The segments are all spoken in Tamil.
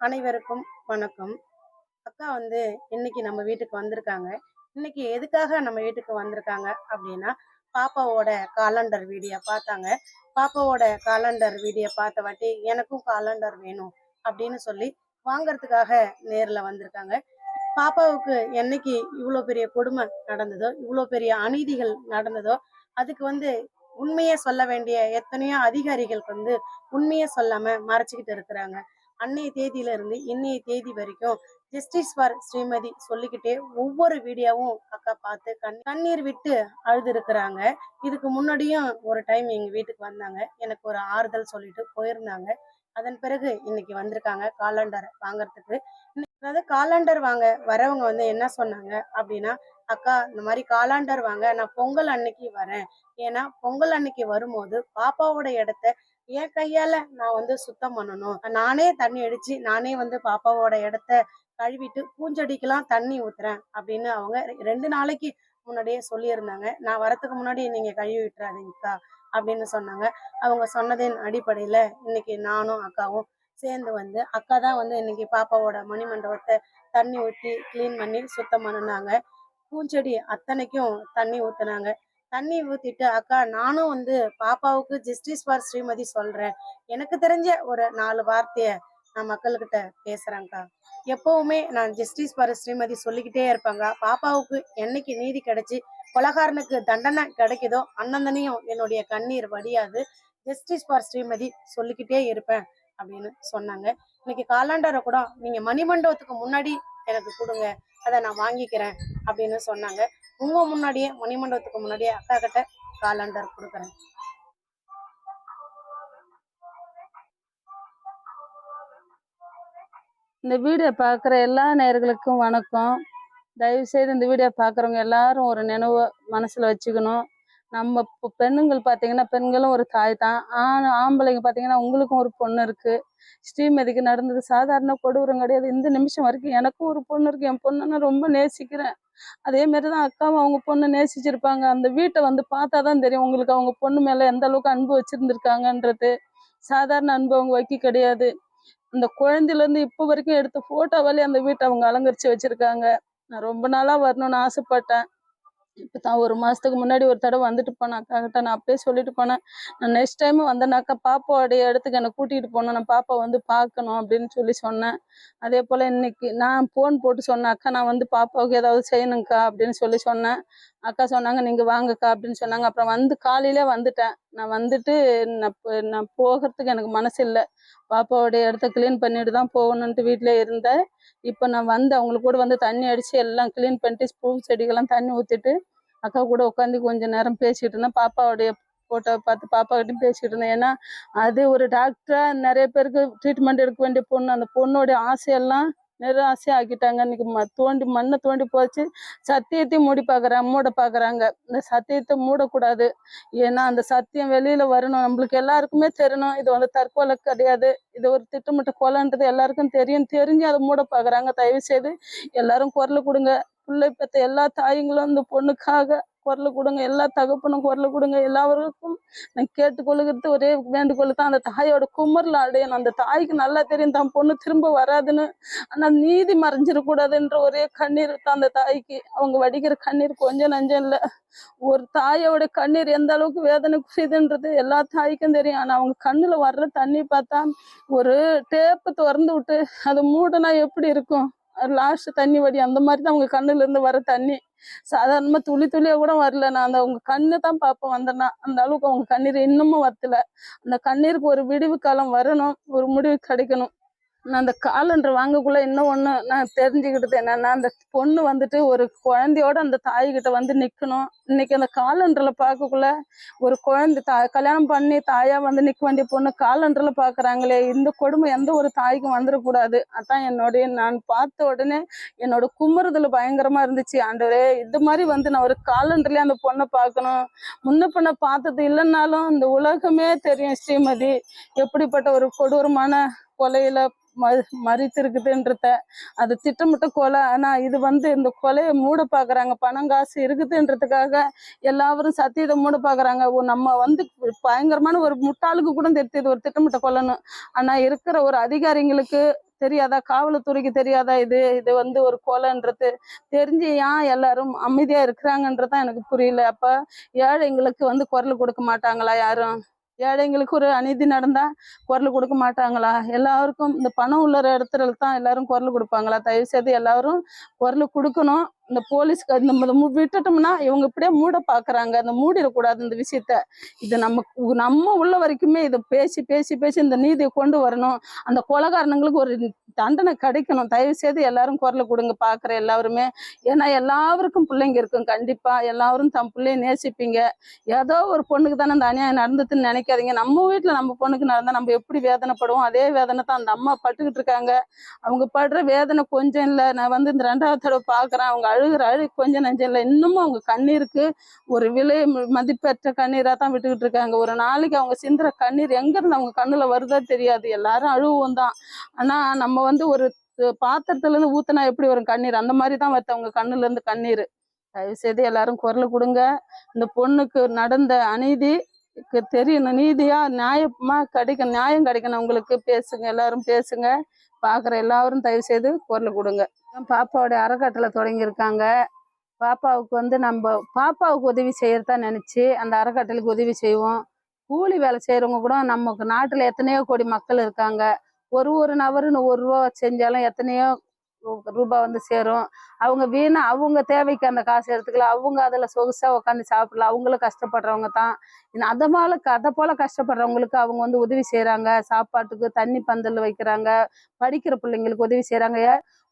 அனைவருக்கும் வணக்கம். அக்கா வந்து இன்னைக்கு நம்ம வீட்டுக்கு வந்திருக்காங்க. இன்னைக்கு எதுக்காக நம்ம வீட்டுக்கு வந்திருக்காங்க அப்படின்னா பாப்பாவோட காலண்டர் வீடியோ பார்த்தாங்க. பாப்பாவோட காலண்டர் வீடியோ பார்த்த வாட்டி எனக்கும் காலண்டர் வேணும் அப்படின்னு சொல்லி வாங்கறதுக்காக நேர்ல வந்திருக்காங்க. பாப்பாவுக்கு என்னைக்கு இவ்வளோ பெரிய கொடுமை நடந்ததோ இவ்வளோ பெரிய அநீதிகள் நடந்ததோ அதுக்கு வந்து உண்மையை சொல்ல வேண்டிய எத்தனையோ அதிகாரிகளுக்கு வந்து உண்மையை சொல்லாம மறைச்சிக்கிட்டு இருக்கிறாங்க. அன்னைய தேதியில இருந்து இன்னைய தேதி வரைக்கும் ஜஸ்டிஸ் ஃபார் ஸ்ரீமதி சொல்லிக்கிட்டே ஒவ்வொரு வீடியோவும் அக்கா பார்த்து கண் கண்ணீர் விட்டு அழுதுருக்குறாங்க. இதுக்கு முன்னாடியும் ஒரு டைம் எங்க வீட்டுக்கு வந்தாங்க. எனக்கு ஒரு ஆறுதல் சொல்லிட்டு போயிருந்தாங்க. அதன் பிறகு இன்னைக்கு வந்திருக்காங்க. காலண்டர் வாங்குறதுக்கு. இன்னைக்கு அதாவது காலண்டர் வாங்க வரவங்க வந்து என்ன சொன்னாங்க அப்படின்னா அக்கா இந்த மாதிரி காலாண்டர் வாங்க. நான் பொங்கல் அன்னைக்கு வரேன். ஏன்னா பொங்கல் அன்னைக்கு வரும்போது பாப்பாவோட இடத்த என் கையால நான் வந்து சுத்தம் பண்ணணும். நானே தண்ணி அடிச்சு நானே வந்து பாப்பாவோட இடத்த கழுவிட்டு பூஞ்செடிக்கெல்லாம் தண்ணி ஊத்துறேன் அப்படின்னு அவங்க ரெண்டு நாளைக்கு முன்னாடியே சொல்லியிருந்தாங்க. நான் வரத்துக்கு முன்னாடி நீங்க கழுவி விட்டுறாதீங்கக்கா அப்படின்னு சொன்னாங்க. அவங்க சொன்னதின் அடிப்படையில இன்னைக்கு நானும் அக்காவும் சேர்ந்து வந்து அக்கா தான் வந்து இன்னைக்கு பாப்பாவோட மணிமண்டபத்தை தண்ணி ஊற்றி கிளீன் பண்ணி சுத்தம் பண்ணினாங்க. பூஞ்செடி அத்தனைக்கும் தண்ணி ஊத்துனாங்க. தண்ணி ஊத்திட்டு அக்கா நானும் வந்து பாப்பாவுக்கு ஜஸ்டிஸ் ஃபார் ஸ்ரீமதி சொல்றேன். எனக்கு தெரிஞ்ச ஒரு நாலு வார்த்தைய நான் மக்கள்கிட்ட பேசுறேன்க்கா. எப்பவுமே நான் ஜஸ்டிஸ் ஃபார் ஸ்ரீமதி சொல்லிக்கிட்டே இருப்பேங்க பாப்பாவுக்கு என்னைக்கு நீதி கிடைச்சி கொலகாரனுக்கு தண்டனை கிடைக்குதோ அன்னந்தனையும் என்னுடைய கண்ணீர் வடியாது ஜஸ்டிஸ் ஃபார் ஸ்ரீமதி சொல்லிக்கிட்டே இருப்பேன் அப்படின்னு சொன்னாங்க. இன்னைக்கு காலாண்டரை கூட நீங்க மணிமண்டபத்துக்கு முன்னாடி எனக்கு கொடுங்க அதை நான் வாங்கிக்கிறேன் அப்படின்னு சொன்னாங்க. உங்க முன்னாடியே மணிமண்டபத்துக்கு முன்னாடியே அக்கா கிட்ட காலண்டர் கொடுக்குறேன். இந்த வீடியோ பார்க்குற எல்லா நேயர்களுக்கும் வணக்கம். தயவு செய்து இந்த வீடியோ பார்க்குறவங்க எல்லாரும் ஒரு நினைவு மனசில் வச்சுக்கணும். நம்ம இப்போ பெண்ணுங்கள் பார்த்தீங்கன்னா பெண்களும் ஒரு தாய் தான். ஆண் ஆம்பளைங்க பார்த்தீங்கன்னா உங்களுக்கும் ஒரு பொண்ணு இருக்கு. ஸ்ரீமதிக்கு நடந்தது சாதாரண கொடூரம் கிடையாது. இந்த நிமிஷம் வரைக்கும் எனக்கும் ஒரு பொண்ணு இருக்கு. என் பொண்ணை நான் ரொம்ப நேசிக்கிறேன். அதே மாதிரி தான் அக்காவும் அவங்க பொண்ணு நேசிச்சிருப்பாங்க. அந்த வீட்டை வந்து பார்த்தா தான் தெரியும் உங்களுக்கு அவங்க பொண்ணு மேலே எந்த அளவுக்கு அன்பு வச்சிருந்துருக்காங்கன்றது. சாதாரண அன்பு அவங்க வைக்க கிடையாது. அந்த குழந்தையிலேருந்து இப்போ வரைக்கும் எடுத்த ஃபோட்டோவாலே அந்த வீட்டை அவங்க அலங்கரிச்சு வச்சிருக்காங்க. நான் ரொம்ப நாளா வரணும்னு ஆசைப்பட்டேன். இப்போ தான் ஒரு மாசத்துக்கு முன்னாடி ஒரு தடவை வந்துட்டு போனேன் அக்கா கிட்ட நான் அப்பயே சொல்லிட்டு போனேன் நான் நெக்ஸ்ட் டைம் வந்தேனாக்கா பாப்பாவுடைய இடத்துக்கு என்னை கூட்டிகிட்டு போனேன் நான் பாப்பா வந்து பார்க்கணும் அப்படின்னு சொல்லி சொன்னேன். அதே போல் இன்னைக்கு நான் ஃபோன் போட்டு சொன்னேன் அக்கா நான் வந்து பாப்பாவுக்கு ஏதாவது செய்யணுங்க்கா அப்படின்னு சொல்லி சொன்னேன். அக்கா சொன்னாங்க நீங்கள் வாங்கக்கா அப்படின்னு சொன்னாங்க. அப்புறம் வந்து காலையிலே வந்துட்டேன். நான் வந்துட்டு நான் நான் போகிறதுக்கு எனக்கு மனசு இல்லை. பாப்பாவோடைய இடத்த க்ளீன் பண்ணிட்டு தான் போகணுன்ட்டு வீட்டிலே இருந்தேன். இப்போ நான் வந்து அவங்களுக்கு கூட வந்து தண்ணி அடித்து எல்லாம் க்ளீன் பண்ணிட்டு பூ செடிக்கெல்லாம் தண்ணி ஊற்றிட்டு அக்கா கூட உட்காந்து கொஞ்சம் நேரம் பேசிகிட்டு இருந்தேன். பாப்பாவுடைய ஃபோட்டோவை பார்த்து பாப்பாக்கிட்டையும் பேசிக்கிட்டு இருந்தேன். ஏன்னா அது ஒரு டாக்டராக நிறைய பேருக்கு ட்ரீட்மெண்ட் எடுக்க வேண்டிய பொண்ணு. அந்த பொண்ணோடைய ஆசையெல்லாம் நிராசை ஆக்கிட்டாங்க இன்னைக்கு ம தோண்டி மண்ணை தோண்டி போச்சு சத்தியத்தையும் மூடி பார்க்குறாங்க மூட பார்க்குறாங்க இந்த சத்தியத்தை மூடக்கூடாது. ஏன்னா அந்த சத்தியம் வெளியில வரணும். நம்மளுக்கு எல்லாருக்குமே தெரியணும். இது வந்து தற்கொலை கிடையாது. இது ஒரு திட்டமிட்ட கொலைன்றது எல்லாருக்கும் தெரியும். தெரிஞ்சு அதை மூட பார்க்குறாங்க தயவு செய்து எல்லாரும் குரல் கொடுங்க. பிள்ளை பெற்ற எல்லா தாய்ங்களும் இந்த பொண்ணுக்காக குரல் கொடுங்க எல்லா தகப்பனும் குரல் கொடுங்க எல்லாருக்கும் நான் கேட்டுக்கொள்ளுகிறது ஒரே வேண்டுகோள் தான். அந்த தாயோட குமரில் அடையணும். அந்த தாய்க்கு நல்லா தெரியும் தான் பொண்ணு திரும்ப வராதுன்னு. ஆனால் நீதி மறைஞ்சிடக்கூடாதுன்ற ஒரே கண்ணீர் தான் அந்த தாய்க்கு. அவங்க வடிக்கிற கண்ணீர் கொஞ்சம் நஞ்சம் இல்லை. ஒரு தாயோட கண்ணீர் எந்த அளவுக்கு வேதனை வேதனைக்குரியதுன்றது எல்லா தாய்க்கும் தெரியும். ஆனால் அவங்க கண்ணுல வர்ற தண்ணி பார்த்தா ஒரு டேப்பு திறந்து விட்டு அதை மூடனா எப்படி இருக்கும்? லாஸ்ட் தண்ணி வடி அந்த மாதிரி தான் அவங்க கண்ணுல இருந்து வர தண்ணி. சாதாரணமா துளி துளியா கூட வரல. நான் அந்த அவங்க கண்ணு தான் பார்ப்பேன் வந்தேன்னா அந்த அளவுக்கு அவங்க கண்ணீர் இன்னமும் வத்தல. அந்த கண்ணீருக்கு ஒரு விடிவு காலம் வரணும் ஒரு முடிவு கிடைக்கணும். நான் அந்த காலண்டர் வாங்கக்குள்ள இன்னும் ஒன்று நான் தெரிஞ்சுக்கிட்டது என்னன்னா அந்த பொண்ணு வந்துட்டு ஒரு குழந்தையோட அந்த தாய்கிட்ட வந்து நிற்கணும் இன்னைக்கு அந்த காலண்டரில் பார்க்கக்குள்ள ஒரு குழந்தை தா கல்யாணம் பண்ணி தாயாக வந்து நிற்க வேண்டிய பொண்ணு காலண்டரில் பார்க்குறாங்களே இந்த கொடுமை எந்த ஒரு தாய்க்கும் வந்துடக்கூடாது அதான் என்னுடைய நான் பார்த்த உடனே என்னோட குமுறுதல் பயங்கரமாக இருந்துச்சு. ஆண்டவரே இது மாதிரி வந்து நான் ஒரு காலண்டர்லேயே அந்த பொண்ணை பார்க்கணும் முன்ன பின்ன பார்த்தது இல்லைன்னாலும் இந்த உலகமே தெரியும் ஸ்ரீமதி. எப்படிப்பட்ட ஒரு கொடூரமான கொலையில ம மறித்திருக்குதுன்றத அது திட்டமிட்ட கொலை. ஆனா இது வந்து இந்த கொலையை மூட பாக்குறாங்க. பணம் காசு இருக்குதுன்றதுக்காக எல்லாரும் சத்தியத்தை மூட பாக்குறாங்க. நம்ம வந்து பயங்கரமான ஒரு முட்டாளுக்கு கூட தெரியுது இது ஒரு திட்டமிட்ட கொலைன்னு. ஆனா இருக்கிற ஒரு அதிகாரிங்களுக்கு தெரியாதா? காவல்துறைக்கு தெரியாதா இது? இது வந்து ஒரு கொலைன்றது தெரிஞ்சு ஏன் எல்லாரும் அமைதியா இருக்கிறாங்கன்றதான் எனக்கு புரியல. அப்ப ஏழைங்களுக்கு வந்து குரல் கொடுக்க மாட்டாங்களா யாரும்? ஏழைங்களுக்கு ஒரு அநீதி நடந்தா குரல் கொடுக்க மாட்டாங்களா? எல்லாருக்கும் இந்த பணம் உள்ள இடத்துல தான் எல்லாரும் குரல் கொடுப்பாங்களா? தயவு செய்து எல்லாரும் குரல் கொடுக்கணும். இந்த போலீஸ்க்கு இந்த விட்டுட்டோம்னா இவங்க இப்படியே மூட பாக்குறாங்க. அந்த மூடிடக்கூடாது இந்த விஷயத்த. இது நம்ம நம்ம உள்ள வரைக்குமே இதை பேசி பேசி பேசி இந்த நீதியை கொண்டு வரணும். அந்த கொலகாரணங்களுக்கு ஒரு தண்டனை கிடைக்கணும். தயவு செய்து எல்லாரும் குரலை கொடுங்க பாக்குற எல்லாருமே. ஏன்னா எல்லாருக்கும் பிள்ளைங்க இருக்கும் கண்டிப்பா. எல்லாரும் தம் பிள்ளைய நேசிப்பீங்க. ஏதோ ஒரு பொண்ணுக்கு தானே அந்த அநியாயம் நடந்ததுன்னு நினைக்காதீங்க. நம்ம வீட்டுல நம்ம பொண்ணுக்கு நடந்தா நம்ம எப்படி வேதனைப்படுவோம்? அதே வேதனை தான் அந்த அம்மா பட்டுக்கிட்டு இருக்காங்க. அவங்க படுற வேதனை கொஞ்சம் இல்லை. நான் வந்து இந்த ரெண்டாவது தடவை பாக்குறேன். அவங்க அழுகுற அழு கொஞ்சம் நெஞ்சம் இல்லை. இன்னமும் அவங்க கண்ணீருக்கு ஒரு விலை மதிப்பற்ற கண்ணீரா தான் விட்டுக்கிட்டு இருக்காங்க. ஒரு நாளைக்கு அவங்க சிந்துற கண்ணீர் எங்கேருந்து அவங்க கண்ணுல வருதோ தெரியாது. எல்லாரும் அழுவும் தான். ஆனால் நம்ம வந்து ஒரு பாத்திரத்துலேருந்து பாத்திரத்துல இருந்து எப்படி வரும் கண்ணீர்? அந்த மாதிரி தான் வருது அவங்க கண்ணுல இருந்து கண்ணீர். தயவு செய்து எல்லாரும் குரல் கொடுங்க. இந்த பொண்ணுக்கு நடந்த அநீதி தெரியணும் நீதியா நியாயமா கிடைக்கும் நியாயம் கிடைக்கணும். உங்களுக்கு பேசுங்க எல்லாரும் பேசுங்க. பாக்குற எல்லாரும் தயவு செய்து குரல் கொடுங்க. பாப்பாவோட அறக்கட்டளை தொடங்கியிருக்காங்க. பாப்பாவுக்கு வந்து நம்ம பாப்பாவுக்கு உதவி செய்யறதா நினைச்சு அந்த அறக்கட்டளைக்கு உதவி செய்வோம். கூலி வேலை செய்யறவங்க கூட நமக்கு நாட்டுல எத்தனையோ கோடி மக்கள் இருக்காங்க. ஒரு ஒரு நபருன்னு ஒரு ரூபா செஞ்சாலும் எத்தனையோ ரூபாய் வந்து சேரும். அவங்க வீணா அவங்க தேவைக்கு அந்த காசு எடுத்துக்கலாம் அவங்க அதில் சொகுசாக உட்காந்து சாப்பிடலாம் அவங்களும் கஷ்டப்படுறவங்க தான். அதை போல அதை போல கஷ்டப்படுறவங்களுக்கு அவங்க வந்து உதவி செய்கிறாங்க சாப்பாட்டுக்கு தண்ணி பந்தல் வைக்கிறாங்க. படிக்கிற பிள்ளைங்களுக்கு உதவி செய்கிறாங்க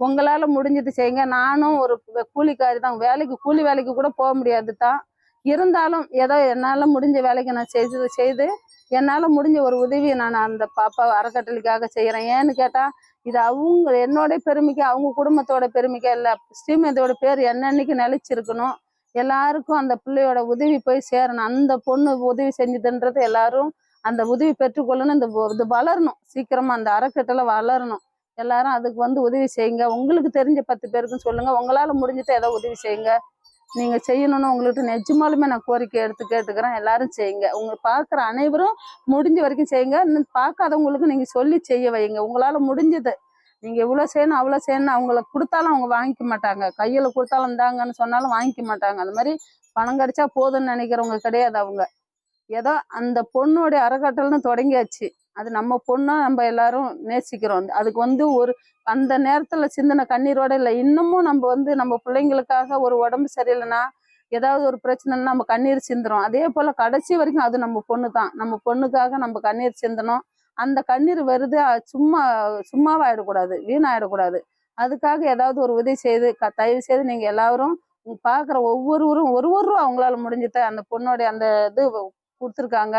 உங்களால் முடிஞ்சது செய்யுங்க. நானும் ஒரு கூலிக்காரி தான். வேலைக்கு கூலி வேலைக்கு கூட போக முடியாது தான். இருந்தாலும் ஏதோ என்னால முடிஞ்ச வேலைக்கு நான் செய்து செய்து என்னால முடிஞ்ச ஒரு உதவியை நான் அந்த பாப்பா அறக்கட்டளைக்காக செய்யறேன். ஏன்னு கேட்டா இது அவங்க என்னோட பெருமைக்கு அவங்க குடும்பத்தோட பெருமைக்கு இல்ல. ஸ்ரீமதியோட பேர் என்னன்னைக்கு நிலைச்சிருக்கணும். எல்லாருக்கும் அந்த பிள்ளையோட உதவி போய் சேரணும். அந்த பொண்ணு உதவி செஞ்சதுன்றது எல்லாரும் அந்த உதவி பெற்றுக்கொள்ளணும் இந்த இது வளரணும். சீக்கிரமா அந்த அறக்கட்டளை வளரணும். எல்லாரும் அதுக்கு வந்து உதவி செய்யுங்க. உங்களுக்கு தெரிஞ்ச பத்து பேருக்கும் சொல்லுங்க. உங்களால முடிஞ்சதை ஏதோ உதவி செய்யுங்க. நீங்க செய்யணும்னு உங்களுக்கு நிஜமாலுமே நான் கோரிக்கை எடுத்து கேட்டுக்கிறேன். எல்லாரும் செய்யுங்க. உங்க பார்க்குற அனைவரும் முடிஞ்ச வரைக்கும் செய்யுங்க. இன்னும் பார்க்காதவங்களுக்கு நீங்க சொல்லி செய்ய வைங்க உங்களால முடிஞ்சது. நீங்க இவ்வளோ செய்யணும் அவ்வளவு செய்யணும் அவங்கள கொடுத்தாலும் அவங்க வாங்கிக்க மாட்டாங்க. கையில கொடுத்தாலும் இந்தாங்கன்னு சொன்னாலும் வாங்கிக்க மாட்டாங்க. அந்த மாதிரி பணம் கிடைச்சா போதும்னு நினைக்கிறவங்க கிடையாது அவங்க. ஏதோ அந்த பொண்ணுடைய அறக்கட்டல்னு தொடங்கியாச்சு. அது நம்ம பொண்ணா நம்ம எல்லாரும் நேசிக்கிறோம். அதுக்கு வந்து ஒரு அந்த நேரத்துல சிந்தின கண்ணீரோட இல்லை. இன்னமும் நம்ம வந்து நம்ம பிள்ளைங்களுக்காக ஒரு உடம்பு சரியில்லைன்னா ஏதாவது ஒரு பிரச்சனைன்னா நம்ம கண்ணீர் சிந்துறோம். அதே போல கடைசி வரைக்கும் அது நம்ம பொண்ணு தான் நம்ம பொண்ணுக்காக நம்ம கண்ணீர் சிந்தணும். அந்த கண்ணீர் வருது அது சும்மா சும்மாவாயிடக்கூடாது வீணாயிடக்கூடாது. அதுக்காக ஏதாவது ஒரு உதவி செய்து க- தயவு செய்து நீங்க எல்லாரும் பார்க்குற பாக்குற ஒவ்வொருவரும் ஒரு ஒரு ரூபா அவங்களால முடிஞ்சத அந்த பொண்ணோடைய அந்த இது கொடுத்துருக்காங்க.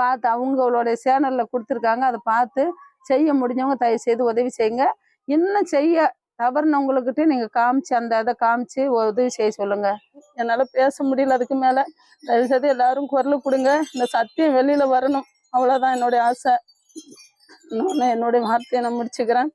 பார்த்து அவங்களுடைய சேனலில் கொடுத்துருக்காங்க. அதை பார்த்து செய்ய முடிஞ்சவங்க தயவு செய்து உதவி செய்யுங்க. இன்னும் செய்ய தவறுனவங்களுக்கிட்ட நீங்கள் காமிச்சு அந்த இதை காமிச்சு உதவி செய்ய சொல்லுங்க. என்னால் பேச முடியல அதுக்கு மேலே. தயவு செய்து எல்லாரும் குரல் கொடுங்க. இந்த சத்தியம் வெளியில் வரணும். அவ்வளோதான் என்னுடைய ஆசை. இன்னொன்னு என்னுடைய வார்த்தையை நான் முடிச்சுக்கிறேன்.